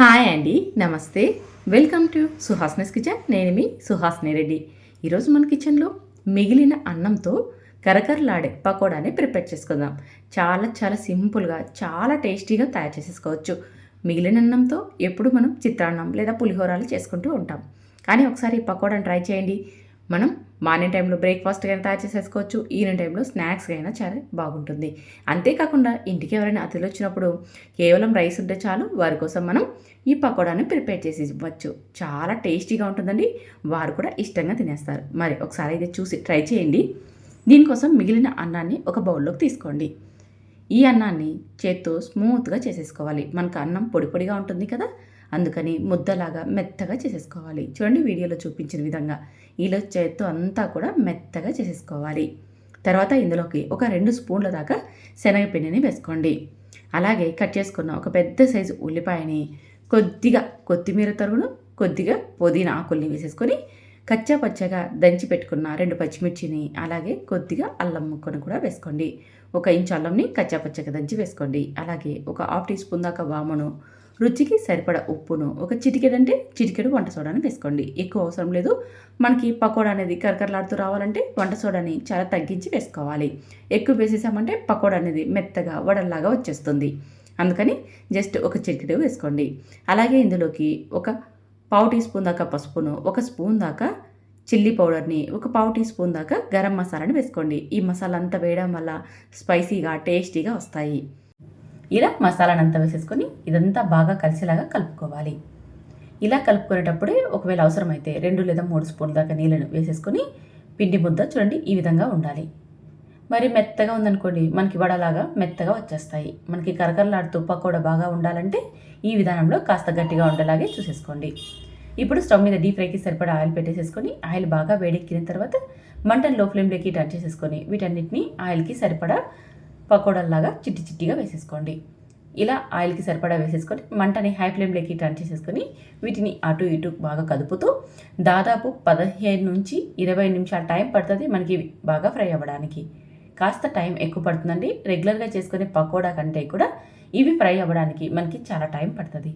Hi అండి నమస్తే. Welcome to Suhasini's kitchen. నేను మీ సుహాస్ని రెడ్డి. ఈరోజు మన కిచెన్లో మిగిలిన అన్నంతో కరకరలాడే పకోడాని ప్రిపేర్ చేసుకుందాం. చాలా చాలా సింపుల్గా చాలా టేస్టీగా తయారు చేసేసుకోవచ్చు. మిగిలిన అన్నంతో ఎప్పుడు మనం చిత్రాన్నం లేదా పులిహోరాలు చేసుకుంటూ ఉంటాం. కానీ ఒకసారి ఈ పకోడాని ట్రై చేయండి. మనం మార్నింగ్ టైంలో బ్రేక్ఫాస్ట్ అయినా తయారు చేసేసుకోవచ్చు ఈవినింగ్ టైంలో స్నాక్స్ అయినా చాలా బాగుంటుంది. అంతేకాకుండా ఇంటికి ఎవరైనా అతిథులు వచ్చినప్పుడు కేవలం రైస్ ఉంటే చాలు వారి కోసం మనం ఈ పకోడాని ప్రిపేర్ చేసి ఇవ్వచ్చు. చాలా టేస్టీగా ఉంటుందండి వారు కూడా ఇష్టంగా తినేస్తారు. మరి ఒకసారి ఇది చూసి ట్రై చేయండి. దీనికోసం మిగిలిన అన్నాన్ని ఒక బౌల్లోకి తీసుకోండి. ఈ అన్నాన్ని చేత్తో స్మూత్గా చేసేసుకోవాలి. మనకు అన్నం పొడి పొడిగా ఉంటుంది కదా అందుకని ముద్దలాగా మెత్తగా చేసేసుకోవాలి. చూడండి వీడియోలో చూపించిన విధంగా. ఇలా చేత్తో అంతా కూడా మెత్తగా చేసేసుకోవాలి. తర్వాత ఇందులోకి ఒక రెండు స్పూన్ల దాకా శనగపిండిని వేసుకోండి. అలాగే కట్ చేసుకున్న ఒక పెద్ద సైజు ఉల్లిపాయని కొద్దిగా కొత్తిమీర తరుగును కొద్దిగా పుదీనా ఆకుల్ని వేసేసుకొని కచ్చా పచ్చగా దంచి పెట్టుకున్న రెండు పచ్చిమిర్చిని అలాగే కొద్దిగా అల్లం ముక్కను కూడా వేసుకోండి. ఒక ఇంచు అల్లంని కచ్చా పచ్చగా దంచి వేసుకోండి. అలాగే ఒక హాఫ్ టీ స్పూన్ దాకా వామును రుచికి సరిపడ ఉప్పును ఒక చిటికెడు అంటే చిటికెడు వంట సోడాని వేసుకోండి. ఎక్కువ అవసరం లేదు. మనకి పకోడా అనేది కరకరలాడుతూ రావాలంటే వంట సోడాని చాలా తగ్గించి వేసుకోవాలి. ఎక్కువ వేసేసామంటే పకోడా అనేది మెత్తగా వడల్లాగా వచ్చేస్తుంది. అందుకని జస్ట్ ఒక చిటికెడు వేసుకోండి. అలాగే ఇందులోకి ఒక పావు టీ స్పూన్ దాకా పసుపును ఒక స్పూన్ దాకా చిల్లీ పౌడర్ని ఒక పావు టీ స్పూన్ దాకా గరం మసాలాని వేసుకోండి. ఈ మసాలా అంతా వేయడం వల్ల స్పైసీగా టేస్టీగా వస్తాయి. ఇలా మసాలాను అంతా వేసేసుకొని ఇదంతా బాగా కలిసేలాగా కలుపుకోవాలి. ఇలా కలుపుకునేటప్పుడే ఒకవేళ అవసరమైతే రెండు లేదా మూడు స్పూన్ల దాకా నీళ్ళను వేసేసుకొని పిండి ముద్ద చూడండి ఈ విధంగా ఉండాలి. మరి మెత్తగా ఉందనుకోండి మనకి వడలాగా మెత్తగా వచ్చేస్తాయి. మనకి కరకరలాడుతూ పకోడా బాగా ఉండాలంటే ఈ విధానంలో కాస్త గట్టిగా ఉండేలాగే చూసేసుకోండి. ఇప్పుడు స్టవ్ మీద డీప్ ఫ్రైకి సరిపడా ఆయిల్ పెట్టేసేసుకొని ఆయిల్ బాగా వేడెక్కిన తర్వాత మంటను లో ఫ్లేమ్లోకి టర్న్ చేసేసుకొని వీటన్నిటిని ఆయిల్కి సరిపడా పకోడల్లాగా చిట్టి చిట్టిగా వేసేసుకోండి. ఇలా ఆయిల్కి సరిపడా వేసేసుకొని మంటని హై ఫ్లేమ్లోకి టర్న్ చేసేసుకొని వీటిని అటు ఇటు బాగా కదుపుతూ దాదాపు పదిహేను నుంచి ఇరవై నిమిషాల టైం పడుతుంది మనకి బాగా ఫ్రై అవ్వడానికి. కాస్త టైం ఎక్కువ పడుతుందండి. రెగ్యులర్గా చేసుకునే పకోడా కంటే కూడా ఇవి ఫ్రై అవ్వడానికి మనకి చాలా టైం పడుతుంది.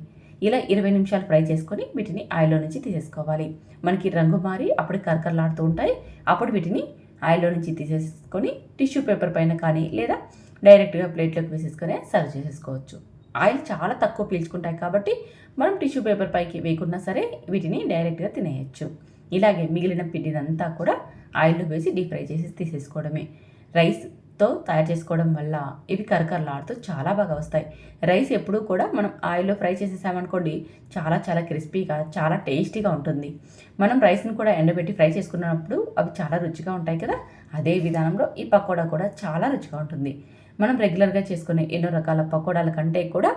ఇలా ఇరవై నిమిషాలు ఫ్రై చేసుకొని వీటిని ఆయిల్లో నుంచి తీసేసుకోవాలి. మనకి రంగు మారి అప్పుడు కరకరలాడుతూ ఉంటాయి. అప్పుడు వీటిని ఆయిల్లో నుంచి తీసేసుకొని టిష్యూ పేపర్ పైన కానీ లేదా డైరెక్ట్గా ప్లేట్లోకి వేసేసుకొని సర్వ్ చేసేసుకోవచ్చు. ఆయిల్ చాలా తక్కువ పీల్చుకుంటాయి కాబట్టి మనం టిష్యూ పేపర్ పైకి వేయకున్నా సరే వీటిని డైరెక్ట్గా తినేయచ్చు. ఇలాగే మిగిలిన పిండినంతా కూడా ఆయిల్లో వేసి డీప్ ఫ్రై చేసి తీసేసుకోవడమే. రైస్తో తయారు చేసుకోవడం వల్ల ఇవి కరకరలాడుతూ చాలా బాగా వస్తాయి. రైస్ ఎప్పుడూ కూడా మనం ఆయిల్లో ఫ్రై చేసేసామనుకోండి చాలా చాలా క్రిస్పీగా చాలా టేస్టీగా ఉంటుంది. మనం రైస్ని కూడా ఎండబెట్టి ఫ్రై చేసుకున్నప్పుడు అవి చాలా రుచిగా ఉంటాయి కదా? అదే విధానంలో ఈ పకోడా కూడా చాలా రుచిగా ఉంటుంది. మనం రెగ్యులర్గా చేసుకునే ఎన్నో రకాల పకోడాల కంటే కూడా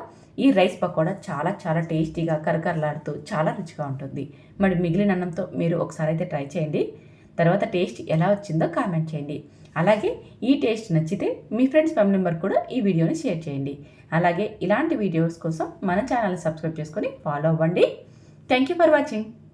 ఈ రైస్ పకోడా చాలా చాలా టేస్టీగా కరకరలాడుతూ చాలా రుచిగా ఉంటుంది. మరి మిగిలిన అన్నంతో మీరు ఒకసారి అయితే ట్రై చేయండి. తర్వాత టేస్ట్ ఎలా వచ్చిందో కామెంట్ చేయండి. అలాగే ఈ టేస్ట్ నచ్చితే మీ ఫ్రెండ్స్ ఫ్యామిలీ మెంబర్ కూడా ఈ వీడియోని షేర్ చేయండి. అలాగే ఇలాంటి వీడియోస్ కోసం మన ఛానల్ సబ్స్క్రైబ్ చేసుకొని ఫాలో అవ్వండి. Thank you for watching